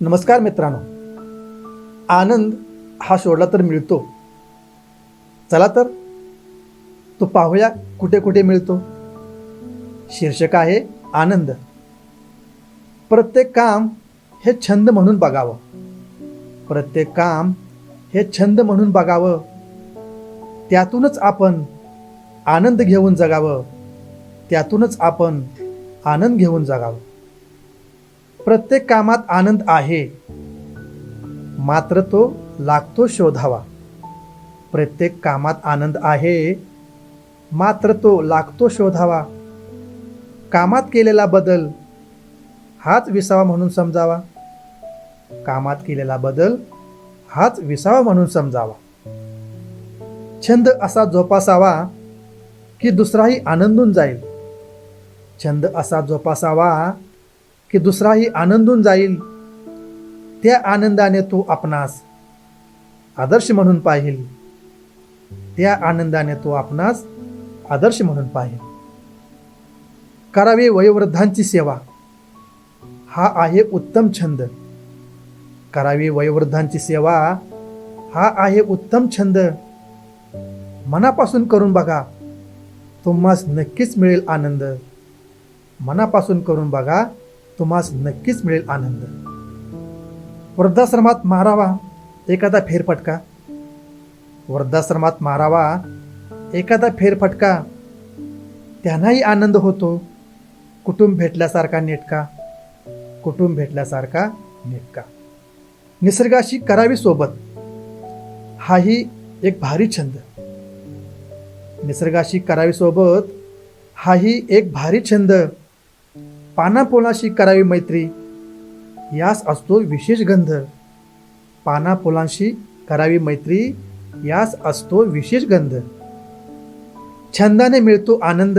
नमस्कार मित्रांनो. आनंद हा सोडला तर मिळतो. चला तर तो पाहूया कुठे कुठे मिळतो. शीर्षक आहे आनंद. प्रत्येक काम हे छंद म्हणून बघावं. प्रत्येक काम हे छंद म्हणून बघावं. त्यातूनच आपण आनंद घेऊन जगावं. त्यातूनच आपण आनंद घेऊन जगावं. प्रत्येक कामात आनंद आहे. मात्र तो लागतो शोधावा. प्रत्येक कामात आनंद आहे मात्र तो लागतो शोधावा. कामात केलेला बदल हाच विसावा म्हणून समजावा. कामात केलेला बदल हाच विसावा म्हणून समजावा. छंद असा जोपासावा की दुसराही आनंदून जाईल. छंद असा जोपासावा की दुसराही आनंदून जाईल त्या आनंदाने तो आपणास आदर्श म्हणून पाहिल. त्या आनंदाने तो आपणास आदर्श म्हणून पाहिल. करावे वयोवृद्धांची सेवा हा आहे उत्तम छंद. करावी वयोवृद्धांची सेवा हा आहे उत्तम छंद. मनापासून करून बघा तुम्हास नक्कीच मिळेल आनंद. मनापासून करून बघा तुम्हास नक्कीच मिळेल आनंद. वृद्धाश्रमात मारावा एखादा फेरफटका. वृद्धाश्रमात मारावा एखादा फेरफटका. त्यांनाही आनंद होतो. कुटुंब भेटल्यासारखा नेटका. कुटुंब भेटल्यासारखा नेटका. निसर्गाशी करावी सोबत. हाही एक भारी छंद. निसर्गाशी करावी सोबत हाही एक भारी छंद. पानापोलाशी करावी मैत्री. यास असतो विशेष गंध. पानापोलांशी करावी मैत्री यास असतो विशेष गंध. छंदाने मिळतो आनंद.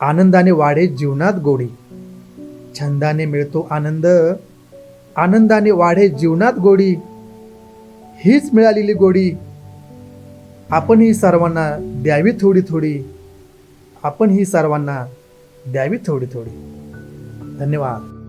आनंदाने वाढे जीवनात गोडी. छंदाने मिळतो आनंद. आनंदाने वाढे जीवनात गोडी. हीच मिळालेली गोडी. आपण ही सर्वांना द्यावी थोडी थोडी. आपण ही सर्वांना द्यावी थोडी थोडी. धन्यवाद.